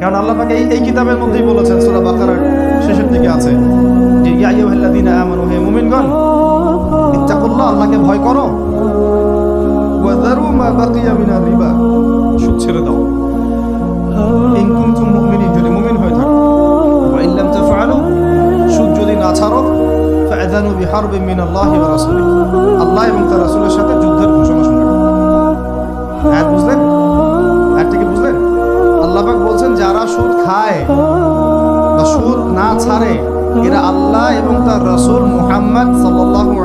কারণ আল্লাহ পাকে এই কিতাবের মধ্যেই বলেছেন, সূরা বাকারার শেষের দিকে আছে। যে ইয়া আইয়ুহাল্লাযীনা আমানু, হে মুমিনগণ, ইত্তাকুল্লাহ, আল্লাহকে ভয় করো। ওয়া যারু মা বাকিয়া মিনার রিবা। সুদ ছেড়ে দাও। মুমিনিন, যদি মুমিন হয়ে থাকো। ওয়া তাফআলু, সুদ যদি না ছাড়ো, ফাআযানু বিহারবিন মিনাল্লাহি ওয়া রাসূলিহি। আল্লাহ এবং তার রাসূলের সাথে যুদ্ধের ঘোষণা শুনে কি বুঝলেন? আল্লাহ পাক বলছেন, যারা সুদ খায় বা সুদ না ছাড়ে, এরা আল্লাহ এবং তার রসুল মুহাম্মদ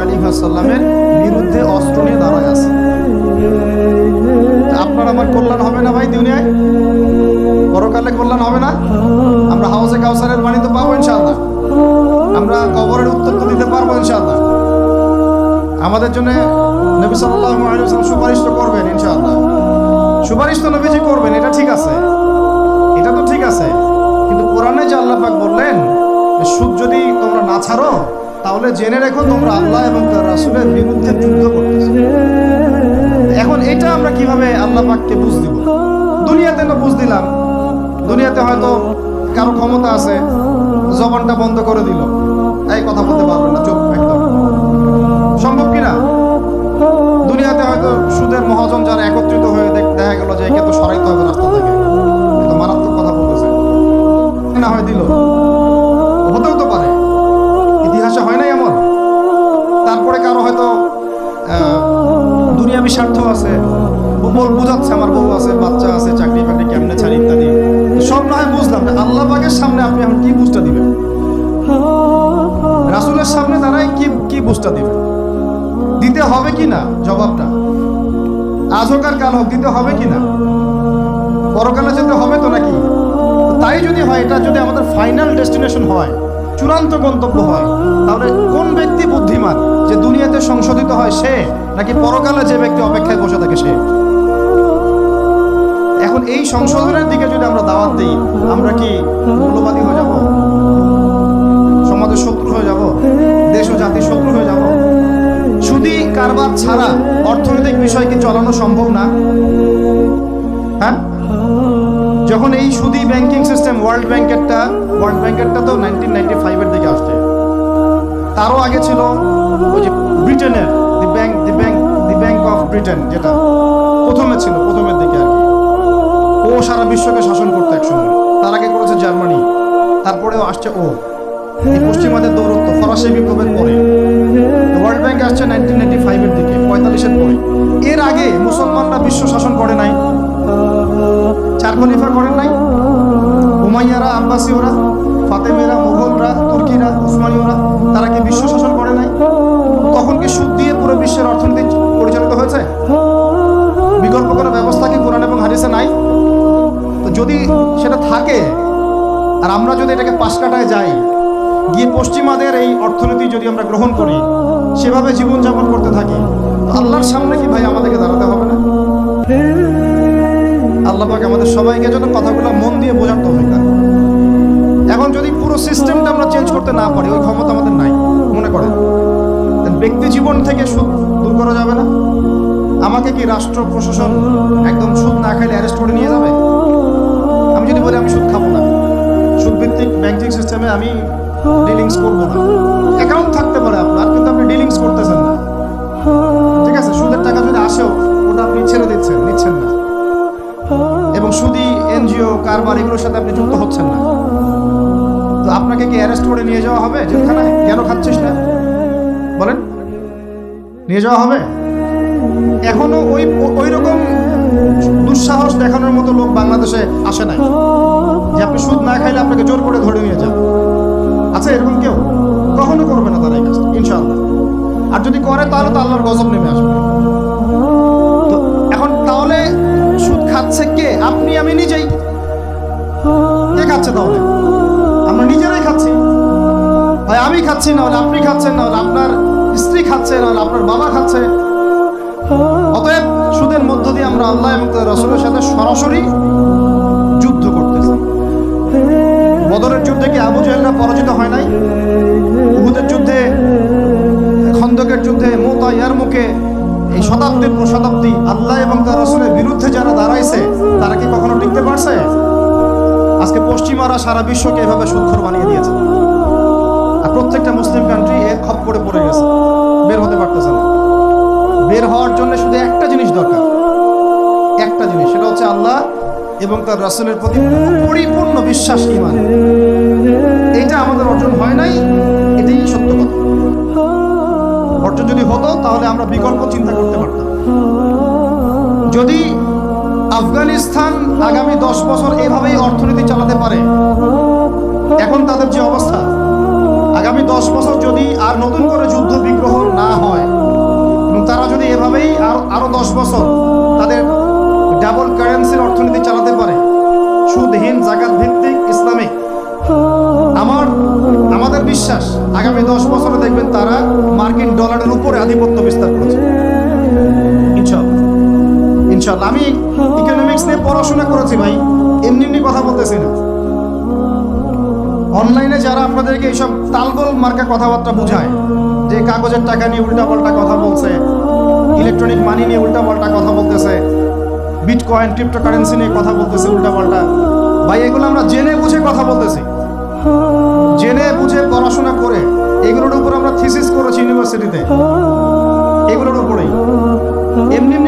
আলাইহি ওয়াসাল্লামের বিরুদ্ধে অস্ত্র নিয়ে দাঁড়ায় আছে। আপনার আমার কল্যাণ হবে না ভাই দুনিয়ায়? পরকালে কল্যাণ হবে না? আমরা হাউসে কাউসারের পানি তো পাবো ইনশাআল্লাহ। আমরা কবরের উত্তর তো দিতে পারব ইনশাআল্লাহ। আমাদের জন্য নবী আলাইহি সুপারিশ তো করবেন ইনশাআল্লাহ। সুপারিশ তো নবীজি করবেন, এটা ঠিক আছে। আছে। কিন্তু কোরআনে যে আল্লাহ পাক বললেন সুদ যদি তোমরা না ছাড়ো, তাহলে জেনে রেখো তোমরা আল্লাহ এবং তার রাসূলের বিরুদ্ধে যুদ্ধ করতেছো। এখন এটা আমরা কীভাবে আল্লাহ পাককে বুঝ দিব? দুনিয়াতে না বুঝ দিলাম। দুনিয়াতে হয়তো কারও ক্ষমতা আছে, জবানটা বন্ধ করে দিল। এই কথা বলতে পারবেন না চোখ একদম। সম্ভব কিনা দুনিয়াতে হয়তো সুদের মহাজন যারা একত্রিত হয়ে দেখা গেল যে একে তো সরাইতে হবে রাস্তা থেকে। দিল। হতেও তো পারে। ইতিহাসে হয় নাই এমন। তারপরে কারও হয়তো দুনিয়াবি স্বার্থ আছে। বল বুঝাচ্ছে, আমার বউ আছে, বাচ্চা আছে, চাকরি বাকরি কেমনে ছাড়ি, ইত্যাদি। সব না হয় বুঝলাম না। আল্লাহ পাকের সামনে আপনি এখন কি বুঝটা দিবেন? রাসূলের সামনে দাঁড়ায় কি কি বুঝটা দিবেন? দিতে হবে কি না? জবাবটা। আজ হোক আর কাল হোক, দিতে হবে কি না? পরকালে যেতে হবে তো নাকি? তাই যদি হয়, এটা যদি আমাদের ফাইনাল ডেস্টিনেশন হয়, চূড়ান্ত গন্তব্য হয়, তাহলে কোন ব্যক্তি বুদ্ধিমান যে দুনিয়াতে সংশোধিত হয় সে, নাকি পরকালে যে ব্যক্তি অপেক্ষায় বসে থাকে সে? এখন এই সংশোধনের দিকে যদি আমরা দাওয়াত দিই, আমরা কি মূল্যবাদী হয়ে যাব? সমাজের শত্রু হয়ে যাব? দেশ ও জাতির শত্রু হয়ে যাব? শুধু কারবার ছাড়া অর্থনৈতিক বিষয় কি চালানো সম্ভব না? হ্যাঁ? যখন এই সুদি ব্যাংকিং সিস্টেম ওয়ার্ল্ড ব্যাংকেরটা ওয়ার্ল্ড ব্যাংকেরটা তো নাইনটিন নাইনটি ফাইভের দিকে আসছে। তারও আগে ছিল ওই যে ব্রিটেনের the bank the bank the bank of Britain যেটা প্রথমে ছিল, প্রথমের দিকে আর ও সারা বিশ্বকে শাসন করতো একসঙ্গে তার আগে করেছে জার্মানি তারপরেও আসছে ও। পশ্চিমাদের দৌরত্ব ফরাসি বিপ্লবের পরে। ওয়ার্ল্ড ব্যাংক আসছে নাইনটিন নাইনটি ফাইভের দিকে, পঁয়তাল্লিশের পরে। এর আগে মুসলমানরা বিশ্ব শাসন করে নাই। চার খলিফা করেন নাই? হুমাইয়ারা আব্বাসি ওরা ফাতেমেরা, মুঘলরা, তুর্কিরা, উসমানীয়রা, তারা কি বিশ্ব শাসন করে নাই? তখন কি সুদ দিয়ে পুরো বিশ্বের অর্থনীতি পরিচালিত হয়েছে? বিকল্প কোনো ব্যবস্থা কি কোরআন এবং হাদিসে নাই? তো যদি সেটা থাকে, আর আমরা যদি এটাকে পাশ কাটায় যাই, গিয়ে পশ্চিমাদের এই অর্থনীতি যদি আমরা গ্রহণ করি, সেভাবে জীবনযাপন করতে থাকি আল্লাহর সামনে কি ভাই আমাদেরকে দাঁড়াতে হবে না? আল্লাহ আমাদের সবাইকে যেন কথাগুলো মন দিয়ে বোঝার তো না এখন যদি পুরো সিস্টেমটা আমরা চেঞ্জ করতে না পারি, ওই ক্ষমতা আমাদের নাই। মনে করেন? ব্যক্তি জীবন থেকে সুদ দূর করা যাবে না। আমাকে কি রাষ্ট্র, প্রশাসন একদম সুদ না খাইলে অ্যারেস্ট করে নিয়ে যাবে? আমি যদি বলি আমি সুদ খাব না সুদ ভিত্তিক ব্যাংকিং সিস্টেমে আমি ডিলিংস করব না। অ্যাকাউন্ট থাকতে পারে আপনার, কিন্তু আপনি ডিলিংস করতেছেন না। ঠিক আছে? সুদের টাকা যদি আসেও, ওটা আপনি ছেড়ে দিচ্ছেন, নিচ্ছেন এনজিও কারবার এগুলোর সাথে আপনি যুক্ত হচ্ছেন না। তো আপনাকে কি অ্যারেস্ট করে নিয়ে যাওয়া হবে? জেলখানায়? কেন খাচ্ছিস না? বলেন। নিয়ে যাওয়া হবে? এখনও ওই ওই রকম দুঃসাহস দেখানোর মতো লোক বাংলাদেশে আসে নাই। যে আপনি সুদ না খাইলে আপনাকে জোর করে ধরে নিয়ে যাবে। আচ্ছা এরকম কেউ? কখনো করবে না তারা এই কাজটা, ইনশাআল্লাহ। আর যদি করে, তাহলে তো আল্লাহর গজব নেমে আসবে। তো এখন তাহলে সুদ খাচ্ছে কে? আপনি, আমি নিজেই। খাচ্ছে আমরা নিজেরাই খাচ্ছি। হয় আমি খাচ্ছি, না হলে আপনি খাচ্ছেন, না হলে আপনার স্ত্রী খাচ্ছে, না হলে আপনার বাবা খাচ্ছে। অতএব সুদের মধ্য দিয়ে আমরা আল্লাহ এবং তার রসুলের সাথে সরাসরি যুদ্ধ করতেছি। বদরের যুদ্ধে কি আবু জাহেলরা পরাজিত হয় নাই? উহুদের যুদ্ধে, খন্দকের যুদ্ধে, মোতা ইয়ার মুখে এই শতাব্দীর পর শতাব্দী আল্লাহ এবং তার রসুলের বিরুদ্ধে যারা দাঁড়াইছে, তারা কি কখনো টিকতে পারছে? পশ্চিমারা সারা বিশ্বকে এভাবে সুদখোর বানিয়ে দিয়েছে। আর প্রত্যেকটা মুসলিম কান্ট্রি এর খপ্পরে পড়ে গেছে। বের হতে পারতেছে না। বের হওয়ার জন্য শুধু একটা জিনিস দরকার। একটা জিনিস, সেটা হচ্ছে আল্লাহ এবং তার রাসূলের প্রতি পরিপূর্ণ বিশ্বাস ইমান এইটা আমাদের অর্জন হয় নাই, এটাই সত্য কথা। অর্জন যদি হতো, তাহলে আমরা বিকল্প চিন্তা করতে পারতাম। যদি আফগানিস্তান আগামী দশ বছর এভাবেই অর্থনীতি চালাতে পারে। এখন তাদের যে অবস্থা, আগামী দশ বছর যদি আর নতুন করে যুদ্ধ বিগ্রহ না হয়, এবং তারা যদি এভাবেই আর, আরও দশ বছর তাদের ডাবল কারেন্সির অর্থনীতি চালাতে পারে সুদহীন জাকাত ভিত্তিক, ইসলামিক, আমার, আমাদের বিশ্বাস, আগামী দশ বছরে দেখবেন তারা মার্কিন ডলারের উপরে আধিপত্য বিস্তার করেছে। ইনশাল্লাহ আমি ইকোনমিক্স নিয়ে পড়াশোনা করেছি ভাই, এমনি এমনি কথা বলতেছি না। অনলাইনে যারা আপনাদেরকে এইসব তালগোল মার্কা কথাবার্তা বোঝায়, যে কাগজের টাকা নিয়ে উল্টাপাল্টা কথা বলছে ইলেকট্রনিক মানি নিয়ে কথা বলতেছে বিটকয়েন ক্রিপ্টোকারেন্সি নিয়ে কথা বলতেছে উল্টাপাল্টা, ভাই, এগুলো আমরা জেনে বুঝে কথা বলতেছি। জেনে বুঝে পড়াশোনা করে, এগুলোর উপর আমরা থিসিস করেছি ইউনিভার্সিটিতে এগুলোর উপরেই। এমনি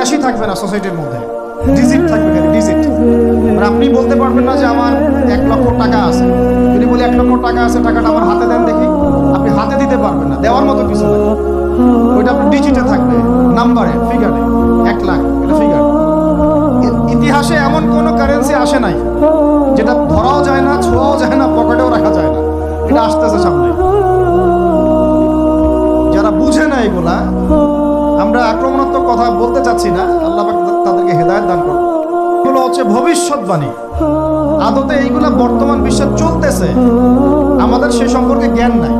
ক্যাশই থাকবে না সোসাইটির মধ্যে। ডিজিট থাকবে খালি ডিজিট। মানে আপনি বলতে পারবেন না যে আমার এক লক্ষ টাকা আছে। যদি বলি এক লক্ষ টাকা আছে, টাকাটা আমার হাতে দেন দেখি। আপনি হাতে দিতে পারবেন না, দেওয়ার মতো কিছু না ওইটা আপনার ডিজিটে থাকবে, নাম্বারে ফিগারে এক লাখ, এটা ফিগার ইতিহাসে এমন কোনো কারেন্সি আসে নাই, যেটা ধরাও যায় না, ছোঁয়াও যায় না, পকেটেও রাখা যায় না। এটা আসতেছে সামনে। যারা বুঝে না এগুলা আমরা আক্রমণাত্মক কথা বলতে চাচ্ছি না, আল্লাহ তাদেরকে হেদায়ত দান করুন। এগুলো হচ্ছে ভবিষ্যৎবাণী। আদতে এইগুলা বর্তমান বিশ্বে চলতেছে, আমাদের সে সম্পর্কে জ্ঞান নাই।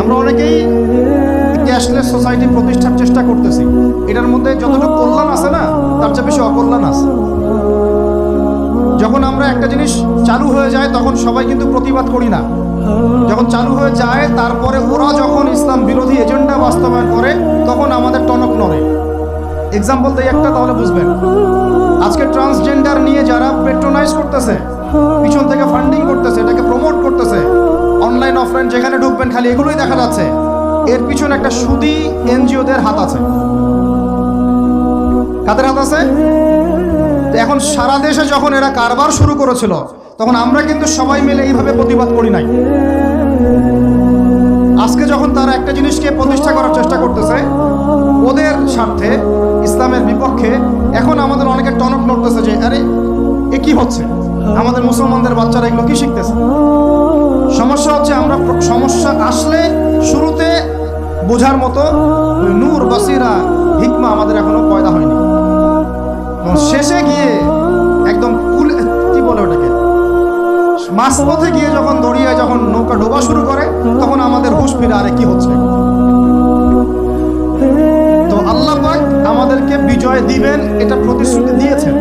আমরা অনেকেই ক্যাশলেস সোসাইটি প্রতিষ্ঠার চেষ্টা করতেছি। এটার মধ্যে যতটুকু কল্যাণ আছে না, তার চেয়ে বেশি অকল্যাণ আছে। যখন আমরা একটা জিনিস চালু হয়ে যায়, তখন সবাই কিন্তু প্রতিবাদ করি না। যখন চালু হয়ে যায়, তারপরে ওরা যখন ইসলাম বিরোধী এজেন্ডা বাস্তবায়ন করে, তখন আমাদের টনক নড়ে। এক্সাম্পল দিই একটা, তাহলে বুঝবেন। আজকে ট্রান্সজেন্ডার নিয়ে যারা পেট্রোনাইজ করতেছে, পিছন থেকে ফান্ডিং করতেছে, এটাকে প্রমোট করতেছে অনলাইন অফলাইন যেখানে ঢুকবেন, খালি এগুলোই দেখা যাচ্ছে। এর পিছনে একটা সুদি এনজিওদের হাত আছে। কাদের হাত আছে? এখন সারা দেশে যখন এরা কারবার শুরু করেছিল তখন আমরা কিন্তু সবাই মিলে এইভাবে প্রতিবাদ করি নাই। আজকে যখন তারা একটা জিনিসকে প্রতিষ্ঠা করার চেষ্টা করতেছে, ওদের স্বার্থে, ইসলামের বিপক্ষে, এখন আমাদের অনেকে টনক নড়তেছে যে, আরে, এ কি হচ্ছে? আমাদের মুসলমানদের বাচ্চারা এগুলো কি শিখতেছে? সমস্যা হচ্ছে আমরা সমস্যা আসলে শুরুতে বোঝার মতো নূর, বাসিরা, হিকমা আমাদের এখনও পয়দা হয়নি। শেষে গিয়ে মাঝপথে গিয়ে যখন দড়িয়ে যখন নৌকা ডোবা শুরু করে, তখন আমাদের হুশ ফিরে আরে কি হচ্ছে? তো আল্লাহ পাক আমাদেরকে বিজয় দিবেন, এটা প্রতিশ্রুতি দিয়েছেন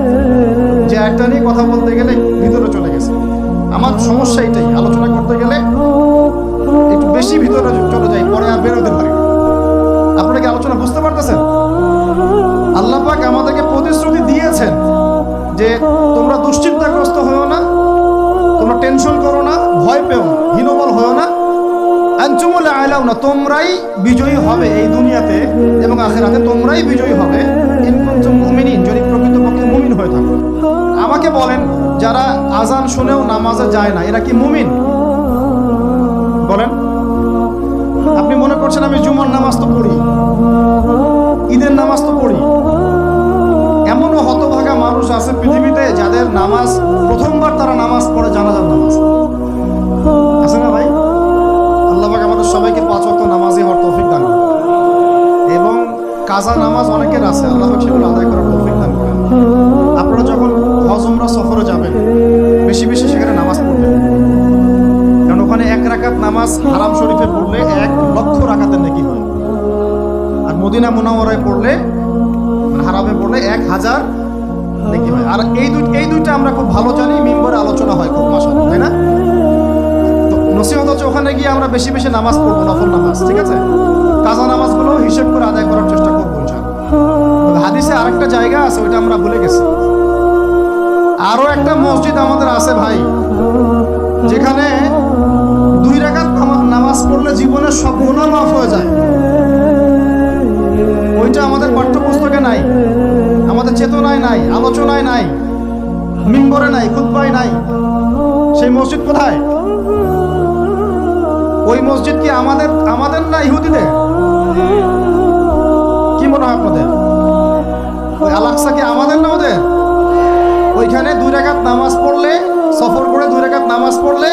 যে একটা নিয়ে কথা বলতে গেলে ভিতরে চলে গেছে। আমার সমস্যা এটাই, আলোচনা করতে গেলে একটু বেশি ভিতরে চলে যাই, পরে আর বেরোতে পারি। আপনারা কি আলোচনা বুঝতে পারতেছেন? আল্লাহ পাক আমাদেরকে প্রতিশ্রুতি ভয় পেও না, হীনবল হয়েও না। আঞ্চুমুল আয়লাও না তোমরাই বিজয়ী হবে এই দুনিয়াতে এবং আখেরাতে তোমরাই বিজয়ী হবে। যদি প্রকৃতপক্ষে মুমিন হয়ে থাকো। আমাকে বলেন, যারা আজান শুনেও নামাজে যায় না, এরা কি মুমিন? বলেন। আপনি মনে করছেন আমি জুমার নামাজ তো পড়ি, ঈদের নামাজ তো পড়ি। এমনও হতভাগা মানুষ আছে পৃথিবীতে যাদের নামাজ, প্রথমবার তারা নামাজ পড়ে জানাজার নামাজ। কাজা নামাজ অনেকের আছে, আল্লাহ সেগুলো আদায় করার তৌফিক দান করেন। আপনারা যখন হজমরা সফরে যাবেন, বেশি বেশি সেখানে নামাজ পড়বেন। কারণ ওখানে এক রাকাত নামাজ হারাম শরীফে পড়লে এক লক্ষ রাকাতের নাকি হয়। আর মদিনা মুনাওয়ারায় পড়লে মানে হারামে পড়লে এক হাজার নাকি হয়। আর এই দুই এই দুইটা আমরা খুব ভালো জানি, মিম্বরে আলোচনা হয় খুব মাসা তাই না? তো নসিহত হচ্ছে ওখানে গিয়ে আমরা বেশি বেশি নামাজ পড়ব, নফল নামাজ, ঠিক আছে? কাজা নামাজগুলো হিসেব করে আদায় করার চেষ্টা করব। আরেকটা জায়গা আছে, ওইটা আমরা ভুলে গেছি। আরও একটা মসজিদ আমাদের আছে ভাই, যেখানে দুই নামা- নামাজ পড়লে জীবনের সব গুণা মাফ হয়ে যায়। ওইটা আমাদের পাঠ্যপুস্তকে নাই, আমাদের চেতনায় নাই, আলোচনায় নাই, মিম্বরে নাই খুদ্ায় নাই। সেই মসজিদ কোথায়? ওই মসজিদ কি আমাদের আমাদের না ইহুদিদের? কি মনে হয় আপনাদের? আলাক্সা কি আমাদের না ওদের? ওইখানে দুই রাকাত নামাজ পড়লে, সফর করে দুই রাকাত নামাজ পড়লে